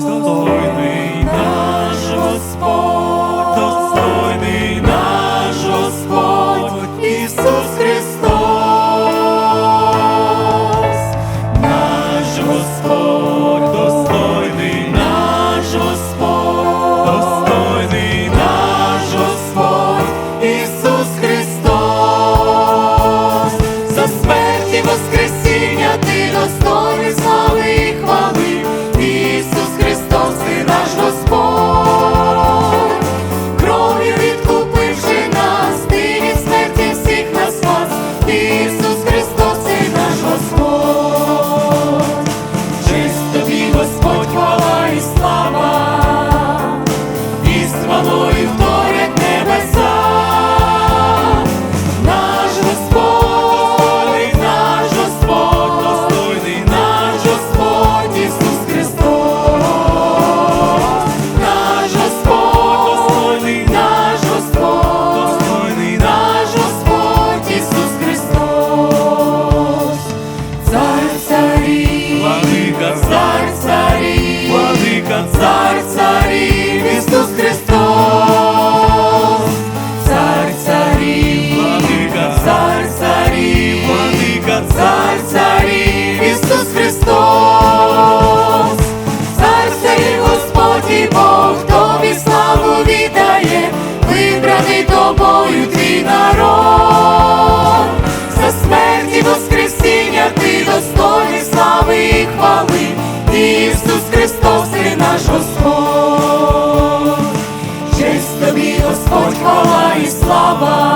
достойний наш Господь, честь тобі, Господь, хвала і слава.